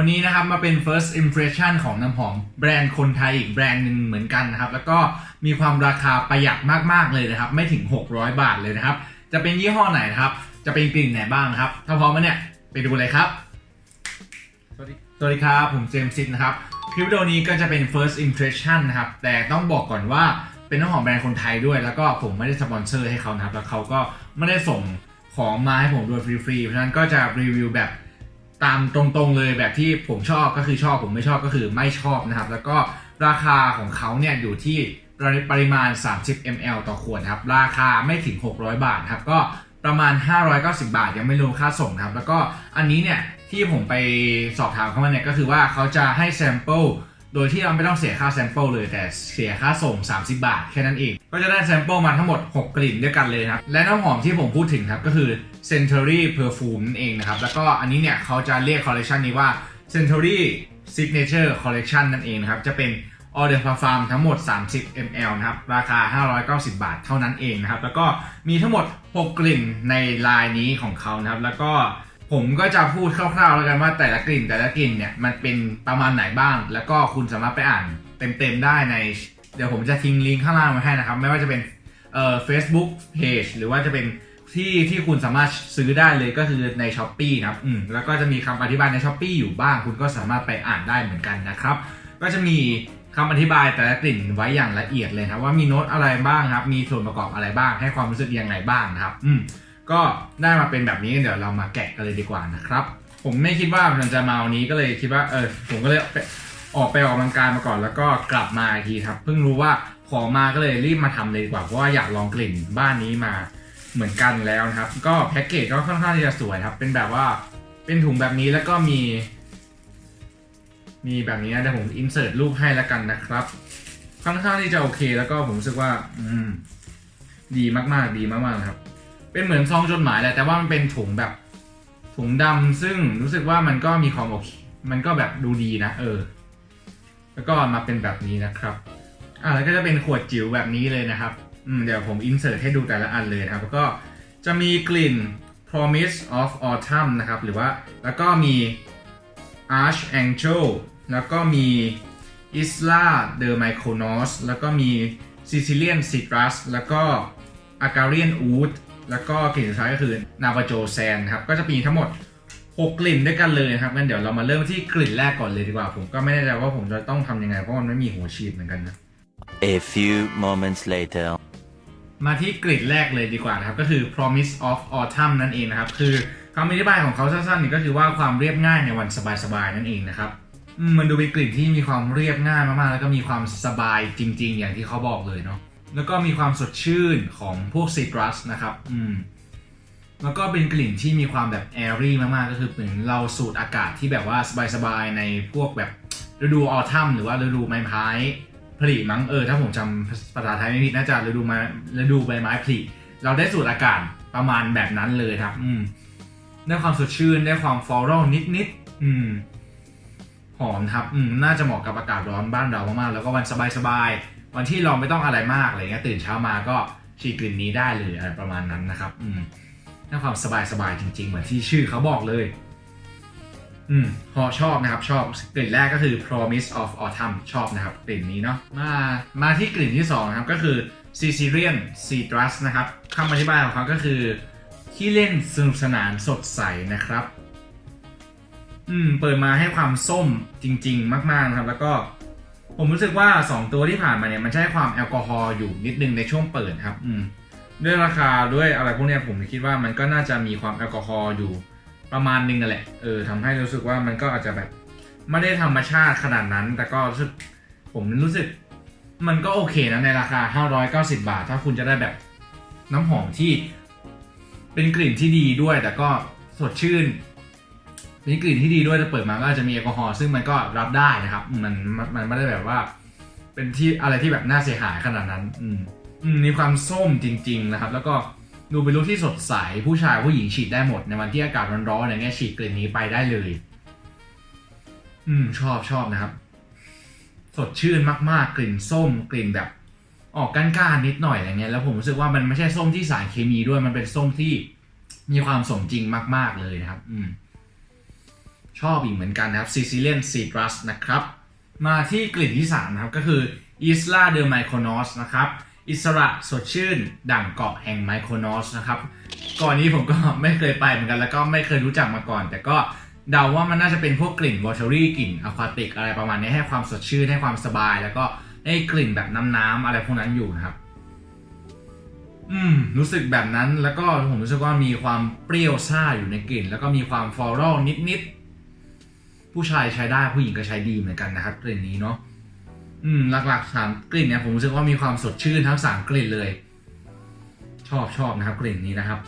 วันนี้นะครับมาเป็น first impression ของน้ำหอมแบรนด์คนไทยอีกแบรนด์หนึ่งเหมือนกันนะครับ แล้วก็มีความราคาประหยัดมากๆเลยนะครับ ไม่ถึง 600 บาทเลยนะครับ จะเป็นยี่ห้อไหนนะครับ จะเป็นกลิ่นไหนบ้างนะครับ ถ้าพร้อมแล้วเนี่ยไปดูเลยครับ สวัสดีสวัสดีครับ ผมเจมส์ซิดนะครับ คลิปวิดีโอนี้ก็จะเป็น first impression นะครับ แต่ต้องบอกก่อนว่าเป็นน้ำหอมแบรนด์คนไทยด้วย แล้วก็ผมไม่ได้สปอนเซอร์ให้เขานะครับ แล้วเขาก็ไม่ได้ส่งของมาให้ผมด้วยฟรีๆเพราะฉะนั้นก็จะรีวิวแบบ ตามตรงๆเลยแบบที่ผมชอบก็คือชอบผมไม่ชอบก็คือไม่ชอบนะครับ แล้วก็ราคาของเขาเนี่ยอยู่ที่ปริมาณ 30 ml ต่อขวดครับ ราคาไม่ถึง 600 บาทครับ ก็ประมาณ 590 บาทยังไม่รวมค่าส่งครับ แล้วก็อันนี้เนี่ยที่ผมไปสอบถามเขามาเนี่ยก็คือว่าเขาจะให้แซมเปิล โดยที่เราไม่ต้องเสียค่าแซมเปิลเลยแต่เสียค่าส่ง 30 บาทแค่นั้นเอง ก็จะได้แซมเปิลมาทั้งหมด 6 กลิ่นด้วยกันเลยนะครับ และน้ำหอมที่ผมพูดถึงครับ ก็คือ Century Perfume นั่นเองนะครับ แล้วก็อันนี้เนี่ยเขาจะเรียกคอลเลคชันนี้ว่า Century Signature Collection นั่นเองนะครับ จะเป็นออเดอร์ฟาร์มทั้งหมด 30 ml นะครับ ราคา 590 บาทเท่านั้นเองนะครับ แล้วก็มีทั้งหมด 6 กลิ่นในลายนี้ของเขานะครับ แล้วก็ ผมก็จะพูดคร่าวๆแล้วกันว่าแต่ละกลิ่นแต่ละกลิ่นเนี่ยมันเป็นประมาณไหนบ้าง แล้วก็คุณสามารถไปอ่านเต็มๆได้ใน เดี๋ยวผมจะทิ้งลิงก์ข้างล่างไว้ให้นะครับ ไม่ว่าจะเป็นเอ่อ Facebook Page หรือว่าจะเป็นที่ที่คุณสามารถซื้อได้เลยก็คือใน s h อ p e e นะครับอืมแล้วก็จะมีคำอธิบายใน s h อ p e e อยู่บ้าง คุณก็สามารถไปอ่านได้เหมือนกันนะครับ ก็จะมีคำอธิบายแต่ละกลิ่นไว้อย่างละเอียดเลยครับว่ามีโน้ตอะไรบ้างครับ มีส่วนประกอบอะไรบ้าง ให้ความรู้สึกยังไงบ้างนะครับ อืม ก็ได้มาเป็นแบบนี้เดี๋ยวเรามาแกะกันเลยดีกว่านะครับ ผมไม่คิดว่ามันจะมาวันนี้ก็เลยคิดว่าเออผมก็เลยไปออกไปออกกำลังกายมาก่อนแล้วก็กลับมาอีกทีครับ เพิ่งรู้ว่าของมาก็เลยรีบมาทำเลยดีกว่าเพราะว่าอยากลองกลิ่นบ้านนี้มาเหมือนกันแล้วนะครับ ก็แพ็กเกจก็ค่อนข้างที่จะสวยครับ เป็นแบบว่าเป็นถุงแบบนี้แล้วก็มี มีแบบนี้นะเดี๋ยวผมอินเสิร์ตรูปให้แล้วกันนะครับ ค่อนข้างที่จะโอเคแล้วก็ผมรู้สึกว่า อืม ดีมากๆดีมากๆครับ เป็นเหมือนซองจดหมายแหละแต่ว่ามันเป็นถุงแบบถุงดำซึ่งรู้สึกว่ามันก็มีความโอเคมันก็แบบดูดีนะเออ แล้วก็มาเป็นแบบนี้นะครับ อ่าแล้วก็จะเป็นขวดจิ๋วแบบนี้เลยนะครับอืมเดี๋ยวผมอินเสิร์ตให้ดูแต่ละอันเลยนะครับ แล้วก็จะมีกลิ่น promise of autumn นะครับ หรือว่าแล้วก็มี Archangel แล้วก็มี Isla de Mykonos แล้วก็มี Sicilian Citrus แล้วก็ Agarian Oud แล้วก็กลิ่นสุดท้ายก็คือ Navajo Sand ครับก็จะมีทั้งหมด 6 กลิ่นด้วยกันเลยนะครับงั้นเดี๋ยวเรามาเริ่มที่กลิ่นแรกก่อนเลยดีกว่า ผมก็ไม่แน่ใจว่าผมจะต้องทำยังไงเพราะมันไม่มีหัวฉีดเหมือนกันนะ A few moments later. มาที่กลิ่นแรกเลยดีกว่านะครับ ก็คือ promise of autumn นั่นเองนะครับ คือคำอธิบายของเขาสั้นๆนี่ก็คือว่าความเรียบง่ายในวันสบายๆนั่นเองนะครับอืมมันดูเป็นกลิ่นที่มีความเรียบง่ายมากๆ แล้วก็มีความสบายจริง ๆ อย่างที่เขาบอกเลยเนาะ แล้วก็มีความสดชื่นของพวกซิตรัสนะครับ อืม แล้วก็เป็นกลิ่นที่มีความแบบแอรี่มากๆ ก็คือเหมือนเราสูดอากาศที่แบบว่าสบายๆ ในพวกแบบฤดูออทัมหรือว่าฤดูไม้พายผลิมั้งเออถ้าผมจำภาษาไทยไม่ผิดน่าจะฤดูม้ฤดูใบไม้ผลิเราได้สูดอากาศประมาณแบบนั้นเลยครับ อืมได้ความสดชื่นได้ความฟลอรัลนิดๆอืมหอมครับ อืม น่าจะเหมาะกับอากาศร้อนบ้านเรามากๆ แล้วก็วันสบายๆ วันที่เราไม่ต้องอะไรมากอะไรเงี้ยตื่นเช้ามาก็ฉีดกลิ่นนี้ได้เลยอะไรประมาณนั้นนะครับ อืมน่าความสบายๆจริง ๆ เหมือนที่ชื่อเขาบอกเลย อืมพอชอบนะครับ ชอบกลิ่นแรกก็คือ promise of autumn ชอบนะครับ กลิ่นนี้เนาะมามาที่กลิ่นที่สองนะครับก็คือ Sicilian Citrus นะครับคำอธิบายของเขาก็คือขี้เล่นสนุกสนานสดใสนะครับ อืม เปิดมาให้ความส้มจริง ๆ มาก ๆ นะครับ แล้วก็ ผมรู้สึกว่า 2 ตัวที่ผ่านมาเนี่ยมันใช้ความแอลกอฮอล์อยู่นิดนึงในช่วงเปิดครับ อืมด้วยราคาด้วยอะไรพวกเนี้ยผมคิดว่ามันก็น่าจะมีความแอลกอฮอล์อยู่ประมาณนึงนั่นแหละ เออทำให้รู้สึกว่ามันก็อาจจะแบบไม่ได้ธรรมชาติขนาดนั้น แต่ก็รู้สึกผมรู้สึก มันก็โอเคนะในราคา 590 บาท ถ้าคุณจะได้แบบน้ำหอมที่เป็นกลิ่นที่ดีด้วย แต่ก็สดชื่น มีกลิ่นที่ดีด้วยแต่เปิดมาก็จะมีแอลกอฮอล์ซึ่งมันก็รับได้นะครับ มันมันไม่ได้แบบว่า เป็นที่อะไรที่แบบน่าเสียหายขนาดนั้น อืมอืมมีความส้มจริง ๆ นะครับ แล้วก็ดูเป็นลุคที่สดใสผู้ชายผู้หญิงฉีดได้หมดในวันที่อากาศร้อนๆอย่างเงี้ยฉีดกลิ่นนี้ไปได้เลย อืม ชอบชอบนะครับ สดชื่นมากๆ กลิ่นส้ม กลิ่นแบบ ออกก้านๆนิดหน่อยอะไรเงี้ยแล้วผมรู้สึกว่ามันไม่ใช่ส้มที่สารเคมีด้วยมันเป็นส้มที่มีความสมจริงมาก ๆเลยนะครับ อืม ชอบอีกเหมือนกันนะครับ Sicilian Citrus นะครับ มาที่กลิ่นที่3นะครับก็คือ Isla de Mykonos นะครับอิสระสดชื่น ดั่งเกาะแห่งไมโครนอสนะครับก่อนนี้ผมก็ไม่เคยไปเหมือนกันแล้วก็ไม่เคยรู้จักมาก่อน แต่ก็เดาว่ามันน่าจะเป็นพวกกลิ่นวอเทอรี่กลิ่นอะควาติกอะไรประมาณนี้ให้ความสดชื่นให้ความสบาย แล้วก็ให้กลิ่นแบบน้ำๆอะไรพวกนั้นอยู่นะครับ อืม รู้สึกแบบนั้นแล้วก็ผมรู้สึกว่ามีความเปรี้ยวซ่าอยู่ในกลิ่น แล้วก็มีความฟลอรัลนิดๆ ผู้ชายใช้ได้ผู้หญิงก็ใช้ดีเหมือนกันนะครับกลิ่นนี้เนาะอืมหลักๆสามกลิ่นเนี่ยผมรู้สึกว่ามีความสดชื่นทั้งสามกลิ่นเลย ชอบชอบนะครับ กลิ่นนี้นะครับ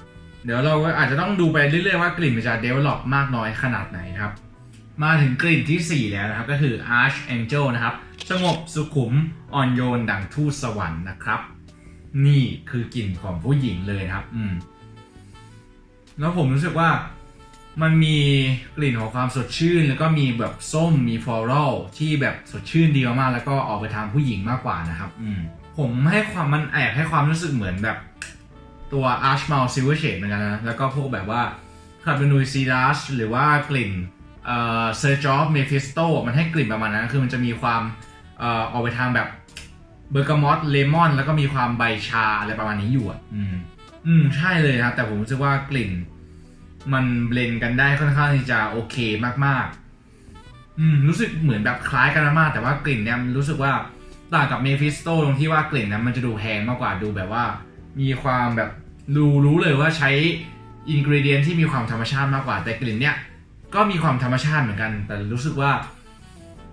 เดี๋ยวเราอาจจะต้องดูไปเรื่อยๆว่ากลิ่นมันจะเดเวลลอปมากน้อยขนาดไหนครับ มาถึงกลิ่นทีสี่ 4 แล้วนะครับ ก็คือ Archangel นะครับ สงบสุขุมอ่อนโยนดังทูตสวรรค์นะครับ นี่คือกลิ่นของผู้หญิงเลยนะครับ อืมแล้วผมรู้สึกว่า มันมีกลิ่นของความสดชื่น แล้วก็มีแบบส้มมีฟลอรัลที่แบบสดชื่นดีมากๆแล้วก็ออกไปทางผู้หญิงมากกว่านะครับอืมผมให้ความมันแอบให้ความรู้สึกเหมือนแบบตัว Arch m a l Silver Shade เหมือนกันนะ แล้วก็พวกแบบว่าคาร์บอนูซีดัสหรือว่ากลิ่นเอ่อ Search of Mephisto มันให้กลิ่นประมาณนั้น คือมันจะมีความเอ่อออกไปทางแบบเบอร์กามอตเลมอน แล้วก็มีความใบชาอะไรประมาณนี้อยู่อะ อืม อืม ใช่เลยนะครับ แต่ผมรู้สึกว่ากลิ่น มันเบลนกันได้ค่อนข้างที่จะโอเคมากๆ อืมรู้สึกเหมือนแบบคล้ายกันมากแต่ว่ากลิ่นเนี่ยรู้สึกว่าต่างกับเมฟิสโตตรงที่ว่ากลิ่นนั้นมันจะดูแพงมากกว่าดูแบบว่า มีความแบบรู้รู้เลยว่าใช้อินกริเดียนที่มีความธรรมชาติมากกว่า แต่กลิ่นเนี่ยก็มีความธรรมชาติเหมือนกัน แต่รู้สึกว่า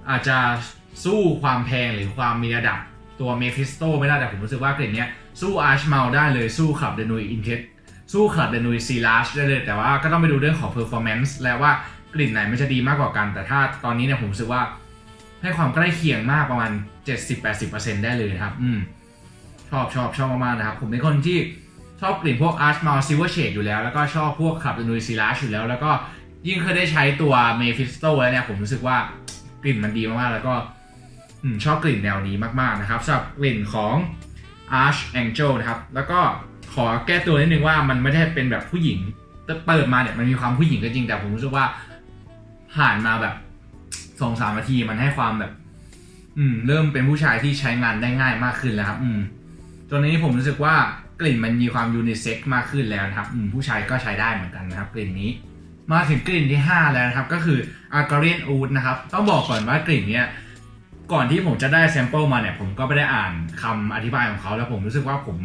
อาจจะสู้ความแพงหรือความมีระดับตัวเมฟิสโตไม่ได้แต่ผมรู้สึกว่ากลิ่นเนี้ยสู้อาร์ชเมลได้เลยสู้ขับเดนุยอินเทส สู้คลับเดนุยซีลาชได้เลย แต่ว่าก็ต้องไปดูเรื่องของ performance แล้วว่ากลิ่นไหนมันจะดีมากกว่ากัน แต่ถ้าตอนนี้เนี่ยผมรู้สึกว่า ให้ความใกล้เคียงมากประมาณ 70-80%ได้เลยครับ อืม ชอบชอบชอบมากๆนะครับ ผมเป็นคนที่ชอบกลิ่นพวก Arch m a l Silver Shade อยู่แล้ว แล้วก็ชอบพวกขับเดนุยซีลาชอยู่แล้ว แล้วก็ยิ่งเคยได้ใช้ตัว Mephisto แล้วเนี่ยผมรู้สึกว่ากลิ่นมันดีมากๆแล้วก็อชอบกลิ่นแนวนี้มากๆนะครับสำหรับกลิ่นของ Archangel นะครับ แล้วก็ ขอแก้ตัวนิดนึงว่ามันไม่ได้เป็นแบบผู้หญิงเปิดมาเนี่ยมันมีความผู้หญิงก็จริงแต่ผมรู้สึกว่าผ่านมาแบบสองสามนาทีมันให้ความแบบ อืม เริ่มเป็นผู้ชายที่ใช้งานได้ง่ายมากขึ้นแล้วครับ อืมจนนี้ผมรู้สึกว่ากลิ่นมันมีความยูนิเซ็กมากขึ้นแล้วนะครับ อืมผู้ชายก็ใช้ได้เหมือนกันนะครับ กลิ่นนี้ มาถึงกลิ่นที่ 5 แล้วนะครับ ก็คือ a g a r i a n Oud นะครับ ต้องบอกก่อนว่ากลิ่นเนี้ยก่อนที่ผมจะได้แซมเปิลมาเนี่ย ผมก็ไม่ได้อ่านคำอธิบายของเขาแล้วผมรู้สึกว่าผม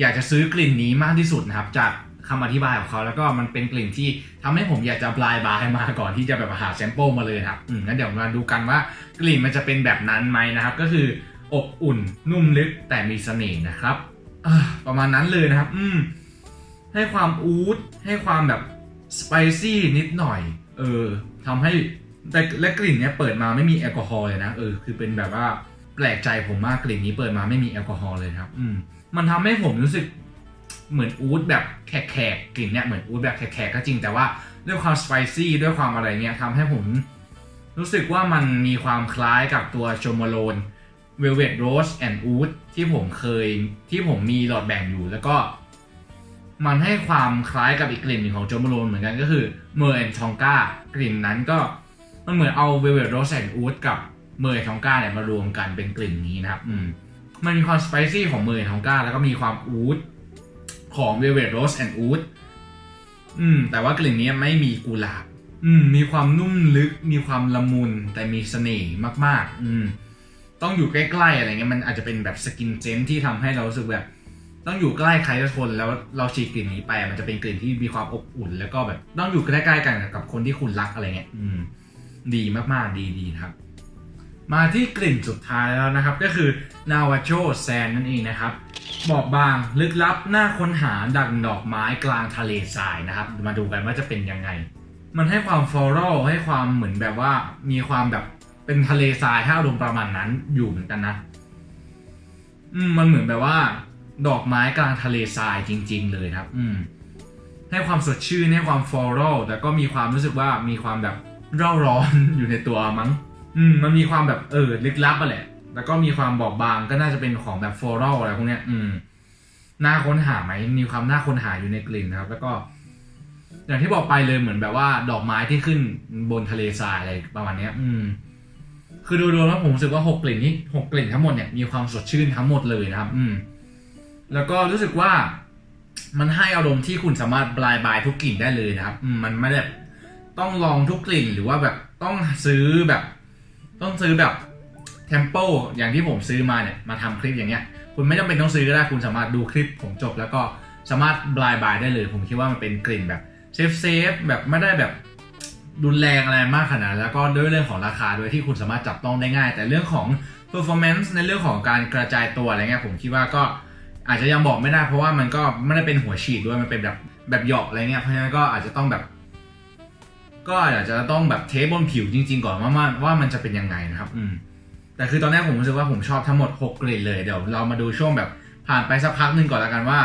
อยากจะซื้อกลิ่นนี้มากที่สุดนะครับ จากคำอธิบายของเขาแล้วก็มันเป็นกลิ่นที่ทำให้ผมอยากจะบลายบายมาก่อนที่จะแบบหาแซมเปิลมาเลยครับอืมงั้นเดี๋ยวมาดูกันว่ากลิ่นมันจะเป็นแบบนั้นไหมนะครับ ก็คืออบอุ่นนุ่มลึกแต่มีเสน่ห์นะครับประมาณนั้นเลยนะครับ อืมให้ความอูดให้ความแบบสไปซี่นิดหน่อย เออทำให้แต่และกลิ่นเนี้ยเปิดมาไม่มีแอลกอฮอล์เลยนะ เออ คือเป็นแบบว่าแปลกใจผมมากกลิ่นนี้เปิดมาไม่มีแอลกอฮอล์เลยครับ อืม มันทำให้ผมรู้สึกเหมือนอูดแบบแขกๆกลิ่นเนี้ยเหมือนอูดแบบแขกๆก็จริงแต่ว่าด้วยความสไปซี่ด้วยความอะไรเนี้ยทำให้ผมรู้สึกว่ามันมีความคล้ายกับตัวโชโมโลน Velvet Rose and Oud ที่ผมเคยที่ผมมีหลอดแบ่งอยู่แล้วก็ มันให้ความคล้ายกับอีกกลิ่นหนึ่งของโจมโลนเหมือนกันก็คือเมอร์แอนทองกากลิ่นนั้นก็มันเหมือนเอาเวลเวดโรสแอนด์อูดกับเมอร์แอนทองกาเนี่ยมารวมกันเป็นกลิ่นนี้นะครับ อืม มันมีความสไปซี่ของเมอร์แอนทองก้า แล้วก็มีความอูดของเวเวดโรสแอนด์อูดอืม แต่ว่ากลิ่นนี้ไม่มีกุหลาบ อืม มีความนุ่มลึก มีความละมุน แต่มีเสน่ห์มาก ๆ อืม ต้องอยู่ใกล้ๆอะไรเงี้ย มันอาจจะเป็นแบบสกินเจนที่ทำให้เรารู้สึกแบบ ต้องอยู่ใกล้ใครสักคนแล้วเราฉีดกลิ่นนี้ไป มันจะเป็นกลิ่นที่มีความอบอุ่น แล้วก็แบบต้องอยู่ใกล้ๆกันกับคนที่คุณรักอะไรเงี้ย อืม ดีมากๆ ดีดีครับ มาที่กลิ่นสุดท้ายแล้วนะครับ ก็คือ Navajo Sand นั่นเองนะครับบอบบางลึกลับน่าค้นหาดังดอกไม้กลางทะเลทรายนะครับ มาดูกันว่าจะเป็นยังไง มันให้ความฟลอรัลให้ความเหมือนแบบว่ามีความแบบเป็นทะเลทรายถ้าอารมณ์ประมาณนั้นอยู่เหมือนกันนะอืมมันเหมือนแบบว่า ดอกไม้กลางทะเลทรายจริง ๆ เลยครับ อืมให้ความสดชื่นให้ความฟลอรัลแต่ก็มีความรู้สึกว่ามีความแบบเร่าร้อนอยู่ในตัวมั้ง อืมมันมีความแบบเออลึกลับอะแหละ แล้วก็มีความบอบบางก็น่าจะเป็นของแบบฟลอรัลอะไรพวกเนี้ย อืมน่าค้นหาไหมมีความน่าค้นหาอยู่ในกลิ่นนะครับ แล้วก็ อย่างที่บอกไปเลยเหมือนแบบว่า ดอกไม้ที่ขึ้นบนทะเลทรายอะไรประมาณเนี้ย อืม คือดูๆแล้วผมรู้สึกว่าหกกลิ่นนี้หกกลิ่นทั้งหมดเนี่ยมีความสดชื่นทั้งหมดเลยนะครับ อืม แล้วก็รู้สึกว่ามันให้อารมณ์ที่คุณสามารถบลายบายทุกกลิ่นได้เลยนะครับมมันไม่ได้ต้องลองทุกกลิ่นหรือว่าแบบต้องซื้อแบบ ต้องซื้อแบบเทมโปอย่างที่ผมซื้อมาเนี่ยมาทำคลิปอย่างเงี้ย คุณไม่จำเป็นต้องซื้อก็ได้คุณสามารถดูคลิปผมจบ แล้วก็สามารถบลายบายได้เลย ผมคิดว่ามันเป็นกลิ่นแบบเซฟเซฟแบบไม่ได้แบบรุนแรงอะไรมากขนาดแล้วก็ด้วยเรื่องของราคาด้วยที่คุณสามารถจับต้องได้ง่าย แต่เรื่องของ performance ในเรื่องของการกระจายตัวอะไรเงี้ยผมคิดว่าก็อาจจะยังบอกไม่ได้เพราะว่ามันก็ไม่ได้เป็นหัวฉีดด้วยมันเป็นแบบแบบหยอกอะไรเงี้ยเพราะฉะนั้นก็อาจจะต้องแบบ ก็อาจจะต้องแบบเทสบนผิวจริง ๆ ก่อนว่ามันว่ามันจะเป็นยังไงนะครับ อืม แต่คือตอนแรกผมรู้สึกว่าผมชอบทั้งหมด 6 กลิ่นเลย เดี๋ยวเรามาดูช่วงแบบผ่านไปสักพักหนึ่งก่อนแล้วกันว่า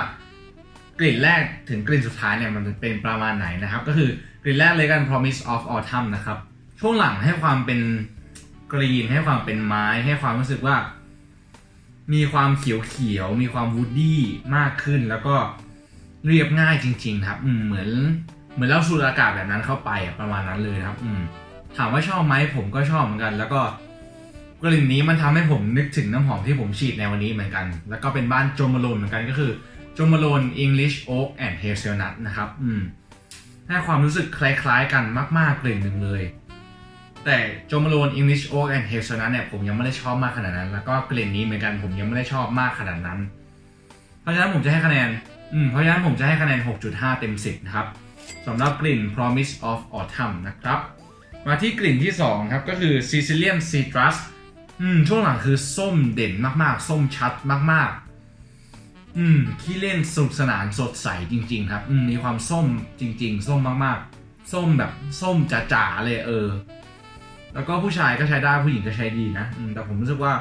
กลิ่นแรกถึงกลิ่นสุดท้ายเนี่ยมันเป็นประมาณไหนนะครับ ก็คือกลิ่นแรกเลยกัน promise of autumn นะครับ ช่วงหลังให้ความเป็นกรีนให้ความเป็นไม้ให้ความรู้สึกว่า มีความเขียวๆมีความวูดดี้มากขึ้น แล้วก็เรียบง่ายจริง ๆ ครับอืมเหมือน เหมือนเราสูดอากาศแบบนั้นเข้าไปประมาณนั้นเลยนะครับ อืม ถามว่าชอบไหมผมก็ชอบเหมือนกัน แล้วก็กลิ่นนี้มันทำให้ผมนึกถึงน้ำหอมที่ผมฉีดในวันนี้เหมือนกัน แล้วก็เป็นบ้านโจมาโลนเหมือนกันก็คือโจมาโลน English Oak and Hazelnut นะครับ อืมให้ความรู้สึกคล้ายๆกันมากๆกลิ่นหนึ่งเลย แต่โจมาโลน English Oak and Hazelnut เนี่ยผมยังไม่ได้ชอบมากขนาดนั้น แล้วก็กลิ่นนี้เหมือนกันผมยังไม่ได้ชอบมากขนาดนั้น เพราะฉะนั้นผมจะให้คะแนน อืม เพราะฉะนั้นผมจะให้คะแนน 6.5 เต็ม 10 นะครับ สำหรับกลิ่น Promise of Autumn นะครับ มาที่กลิ่นที่ 2 ครับ ก็คือ Sicilian Citrus อืมช่วงหลังคือส้มเด่นมากๆ ส้มชัดมากๆ อืมขี้เล่นสนุกสนานสดใสจริง ๆ ครับ อืมมีความส้มจริง ๆ ส้มมากๆ ส้มแบบส้มจ๋าๆเลยเออ แล้วก็ผู้ชายก็ใช้ได้ผู้หญิงก็ใช้ดีนะอืมแต่ผมรู้สึกว่า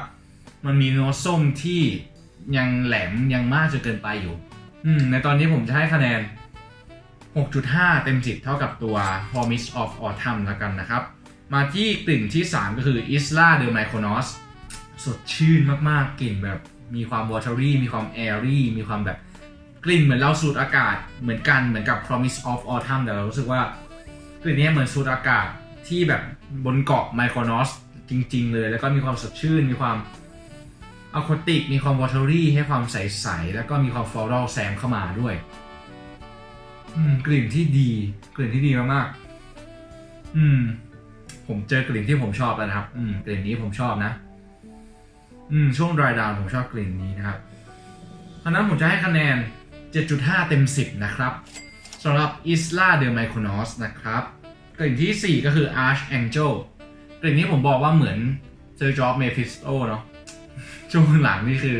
มันมีโน้ตส้มที่ยังแหลมยังมากจนเกินไปอยู่ อืมในตอนนี้ผมจะให้คะแนน 6.5 เต็ม 10 เท่ากับตัว Promise of Autumn แล้วกันนะครับ มาที่กลิ่นที่ 3 ก็คือ Isla de Mykonos สดชื่นมากๆ กลิ่นแบบมีความ watery มีความ airy มีความแบบกลิ่นเหมือนเราสูดอากาศเหมือนกันเหมือนกับ Promise of Autumn แต่เรารู้สึกว่ากลิ่นนี้เหมือนสูดอากาศที่แบบบนเกาะไมโครนอสจริง ๆ เลย แล้วก็มีความสดชื่นมีความอะควติกมีความ watery ให้ความใส ๆ แล้วก็มีความ floral แซมเข้ามาด้วย อืมกลิ่นที่ดีกลิ่นที่ดีมากๆอืม ผมเจอกลิ่นที่ผมชอบแล้วนะครับ อืมกลิ่นนี้ผมชอบนะ อืมช่วง dry down ผมชอบกลิ่นนี้นะครับเพราะนั้นผมจะให้คะแนน 7.5 เต็ม 10 นะครับสำหรับ Isla de Mykonos นอสนะครับ กลิ่นทีสี่ 4 ก็คือ Archangel กลิ่นนี้ผมบอกว่าเหมือน Sir George Mephisto เนาะช่วงหลังนี่คือ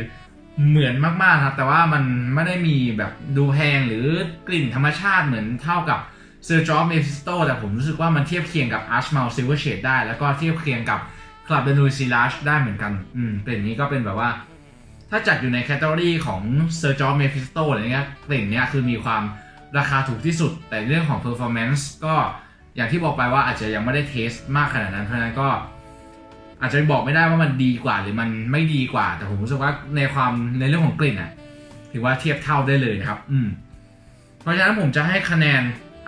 เหมือนมากๆครับ แต่ว่ามันไม่ได้มีแบบดูแพงหรือกลิ่นธรรมชาติเหมือนเท่ากับ Sir George Mephisto แต่ผมรู้สึกว่ามันเทียบเคียงกับ Archmal Silver Shade ได้ แล้วก็เทียบเคียงกับ Club de Nuit Silage ได้เหมือนกัน อืมกลิ่นนี้ก็เป็นแบบว่า ถ้าจัดอยู่ในแคตตาล็อของ Sir George Mephisto อะไรเงี้ยกลิ่นเนี้ยคือมีความราคาถูกที่สุด แต่เรื่องของ performance ก็อย่างที่บอกไปว่าอาจจะยังไม่ได้เทสมากขนาดนั้นเพราะนั้นก็ อาจจะบอกไม่ได้ว่ามันดีกว่าหรือมันไม่ดีกว่า แต่ผมรู้สึกว่าในความในเรื่องของกลิ่นอะถือว่าเทียบเท่าได้เลยนะครับ อืม เพราะฉะนั้นผมจะให้คะแนน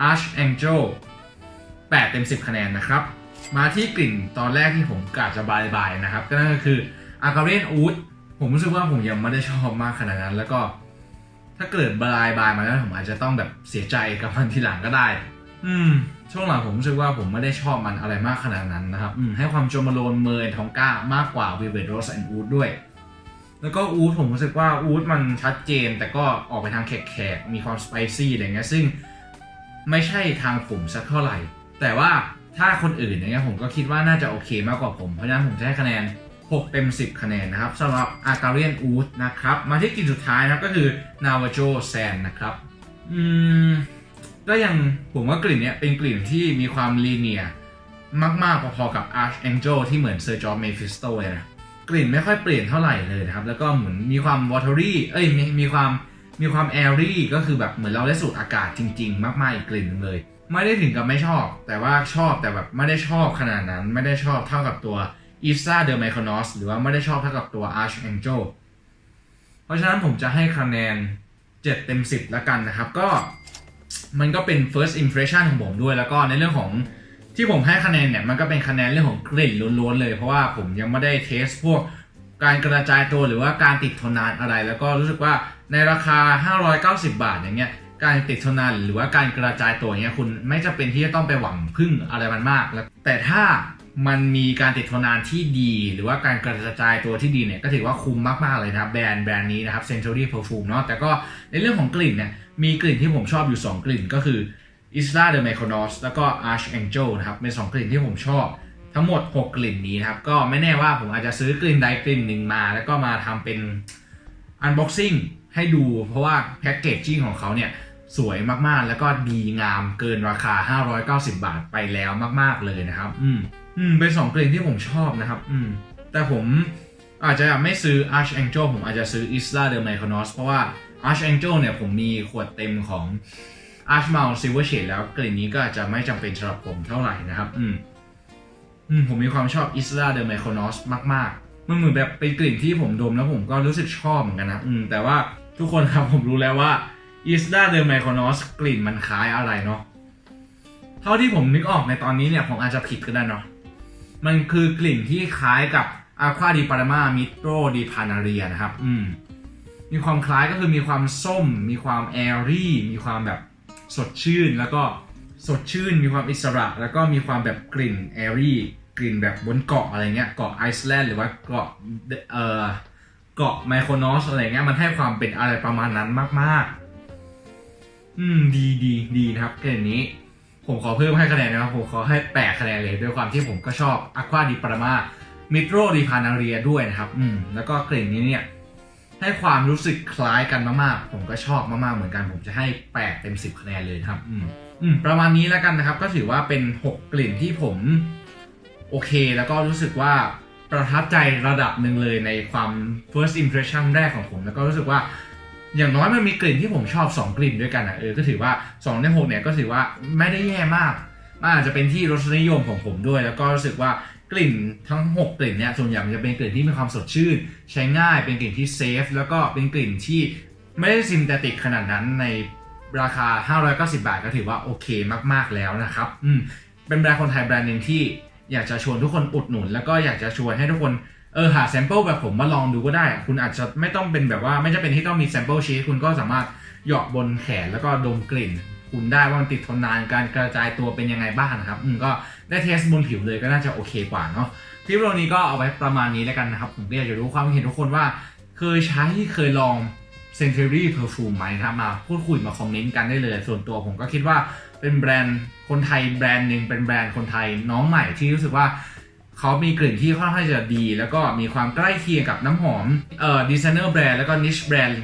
Archangel 8 เต็ม 10 คะแนนนะครับ มาที่กลิ่นตอนแรกที่ผมกะจะบายบายนะครับ ก็นั่นก็คือ a g a r i a n Oud ผมรู้สึกว่าผมยังไม่ได้ชอบมากขนาดนั้น แล้วก็ถ้าเกิดบายบายมาแล้วผมอาจจะต้องแบบเสียใจกับมันทีหลังก็ได้ อืม ช่วงหลังผมรู้สึกว่าผมไม่ได้ชอบมันอะไรมากขนาดนั้นนะครับอืมให้ความโจมาโลนเมอร์ทองก้ามากกว่าวิเวตโรสแอนด์อูดด้วย แล้วก็อูดผมรู้สึกว่าอูดมันชัดเจน แต่ก็ออกไปทางแขกๆมีความสไปซี่อะไรเงี้ยซึ่งไม่ใช่ทางผมสักเท่าไหร่ แต่ว่าถ้าคนอื่นอย่างเงี้ยผมก็คิดว่าน่าจะโอเคมากกว่าผม เพราะฉะนั้นผมจะให้คะแนน 6 เต็ม 10 คะแนนนะครับสำหรับอาการียนอูดนะครับ มาที่กลิ่นสุดท้ายนะครับก็คือ Navajo Sand นะครับ อืม ก็ยังผมว่ากลิ่นเนี้ยเป็นกลิ่นที่มีความลีเนียมาก ๆ พอๆกับ Archangel ที่เหมือน Sir John Mephisto เลยนะกลิ่นไม่ค่อยเปลี่ยนเท่าไหร่เลยนะครับ แล้วก็เหมือนมีความ watery เอ้ยมีมีความมีความ airy ก็คือแบบเหมือนเราได้สูดอากาศจริง ๆ มากๆอีกกลิ่นหนึงเลย ไม่ได้ถึงกับไม่ชอบ แต่ว่าชอบแต่แบบไม่ได้ชอบขนาดนั้น ไม่ได้ชอบเท่ากับตัว i s a de Mykonos หรือว่าไม่ได้ชอบเท่ากับตัว Archangel เพราะฉะนั้นผมจะให้คะแนน 7 เต็ม 10 แล้วกันนะครับ ก็ มันก็เป็น first impression ของผมด้วยแล้วก็ในเรื่องของที่ผมให้คะแนนเนี่ยมันก็เป็นคะแนนเรื่องของกลิ่นล้วนๆเลยเพราะว่าผมยังไม่ได้เทสพวกการกระจายตัวหรือว่าการติดทนนานอะไร แล้วก็รู้สึกว่าในราคา 590 บาทอย่างเงี้ยการติดทนนานหรือว่าการกระจายตัวอย่างเงี้ยคุณไม่จำเป็นที่จะต้องไปหวังพึ่งอะไรมันมากแล้วแต่ถ้า มันมีการติดทนนานที่ดี หรือว่าการกระจายตัวที่ดีเนี่ยก็ถือว่าคุ้มมาก ๆ เลยนะครับ แบรนด์แบรนด์นี้นะครับ Century Perfume เนาะแต่ก็ในเรื่องของกลิ่นเนี่ยมีกลิ่นที่ผมชอบอยู่ 2 กลิ่นก็คือ Isla de Mykonos แล้วก็ Archangel นะครับเป็น 2 กลิ่นที่ผมชอบ ทั้งหมด 6 กลิ่นนี้นะครับ ก็ไม่แน่ว่าผมอาจจะซื้อกลิ่นใดกลิ่นหนึ่งมา แล้วก็มาทำเป็น unboxing ให้ดู เพราะว่าแพ็กเกจจิ้งของเขาเนี่ยสวยมากๆ แล้วก็ดีงามเกินราคา 590 บาทไปแล้วมาก ๆ เลยนะครับ อืม อืมเป็นสองกลิ่นที่ผมชอบนะครับ อืม แต่ผมอาจจะไม่ซื้อ Archangel ผมอาจจะซื้อ Isla de Mykonos เพราะว่า Archangel เนี่ยผมมีขวดเต็มของ Archmal Silver Shade แล้วกลิ่นนี้ก็อาจจะไม่จำเป็นสำหรับผมเท่าไหร่นะครับ อืมอืมผมมีความชอบ Isla de Mykonos มาก ๆ มันเหมือนแบบเป็นกลิ่นที่ผมดมแล้วผมก็รู้สึกชอบเหมือนกันนะ อืม แต่ว่าทุกคนครับผมรู้แล้วว่า Isla de Mykonos กลิ่นมันคล้ายอะไรเนาะ เท่าที่ผมนึกออกในตอนนี้เนี่ยผมอาจจะผิดก็ได้เนาะ มันคือกลิ่นที่คล้ายกับ Aqua di Parma Mitro di Panaria นะครับ อืม มีความคล้ายก็คือมีความส้ม มีความแอรี่ มีความแบบสดชื่น แล้วก็สดชื่น มีความอิสระ แล้วก็มีความแบบกลิ่นแอรี่ กลิ่นแบบบนเกาะอะไรเงี้ย เกาะไอซ์แลนด์หรือว่าเกาะเอ่อเกาะไมโครนอสอะไรเงี้ย มันให้ความเป็นอะไรประมาณนั้นมาก ๆ อืม ดีดีดีนะครับกลิ่นนี้ ผมขอเพิ่มให้คะแนนนะครับ ผมขอให้แปดคะแนนเลย ด้วยความที่ผมก็ชอบ Aqua di Parma Mitro di Panaria ด้วยนะครับ อืม แล้วก็กลิ่นนี้เนี่ย ให้ความรู้สึกคล้ายกันมากๆ ผมก็ชอบมากๆ เหมือนกัน ผมจะให้ 8 เต็ม 10 คะแนนเลยครับ อืม อืม ประมาณนี้แล้วกันนะครับ ก็ถือว่าเป็น 6 กลิ่นที่ผม โอเค แล้วก็รู้สึกว่าประทับใจระดับหนึ่งเลยในความ first impression แรกของผม แล้วก็รู้สึกว่า อย่างน้อยมันมีกลิ่นที่ผมชอบ 2 กลิ่นด้วยกันอะเออก็ถือว่า2ใน6เนี่ยก็ถือว่าไม่ได้แย่มากมันอาจจะเป็นที่รสนิยมของผมด้วย แล้วก็รู้สึกว่ากลิ่นทั้ง 6 กลิ่นเนี่ยส่วนใหญ่มันจะเป็นกลิ่นที่มีความสดชื่น ใช้ง่ายเป็นกลิ่นที่เซฟแล้วก็เป็นกลิ่นที่ไม่ได้ซิมเตติกขนาดนั้นในราคา 590 บาทก็ถือว่าโอเคมาก ๆ แล้วนะครับอืมเป็นแบรนด์คนไทยแบรนด์หนึ่งที่อยากจะชวนทุกคนอุดหนุน แล้วก็อยากจะชวนให้ทุกคน เออหาแซมเปิลแบบผมมาลองดูก็ได้ คุณอาจจะไม่ต้องเป็นแบบว่าไม่จำเป็นที่ต้องมีแซมเปิลชีสคุณก็สามารถเหยาะบนแขนแล้วก็ดมกลิ่น คุณได้ว่ามันติดทนนานการกระจายตัวเป็นยังไงบ้างนะครับ อืมก็ได้เทสบนผิวเลยก็น่าจะโอเคกว่าเนาะคลิปวิดีโอนี้ก็เอาไว้ประมาณนี้แล้วกันนะครับ ผมก็อยากจะรู้ความเห็นทุกคนว่า เคยใช้เคยลอง Century Perfume ไหมนะครับมาพูดคุยมาคอมเมนต์กันได้เลย ส่วนตัวผมก็คิดว่าเป็นแบรนด์คนไทยแบรนด์หนึ่งเป็นแบรนด์คนไทยน้องใหม่ที่รู้สึกว่า เขามีกลิ่นที่ค่อนข้างจะดี แล้วก็มีความใกล้เคียงกับน้ำหอมเอ่อดีไซเนอร์แบรนด์แล้วก็นิชแบรนด์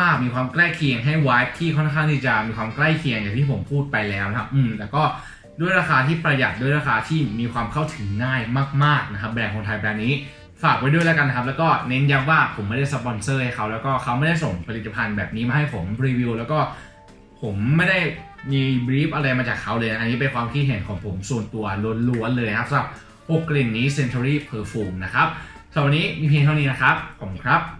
มาก ๆ มีความใกล้เคียงให้วายที่ค่อนข้างที่จะมีความใกล้เคียงอย่างที่ผมพูดไปแล้วนะครับอืมแต่ก็ด้วยราคาที่ประหยัดด้วยราคาที่มีความเข้าถึงง่ายมาก ๆ นะครับแบรนด์คนไทยแบรนด์นี้ฝากไว้ด้วยแล้วกันนะครับ แล้วก็เน้นย้ำว่าผมไม่ได้สปอนเซอร์ให้เขา แล้วก็เขาไม่ได้ส่งผลิตภัณฑ์แบบนี้มาให้ผมรีวิว แล้วก็ผมไม่ได้มีบรีฟอะไรมาจากเขาเลย อันนี้เป็นความคิดเห็นของผมส่วนตัวล้วนๆเลยครับสำหรับ 6กลิ่นนี้ Century Perfume นะครับสำหรับวันนี้มีเพียงเท่านี้นะครับผมครับ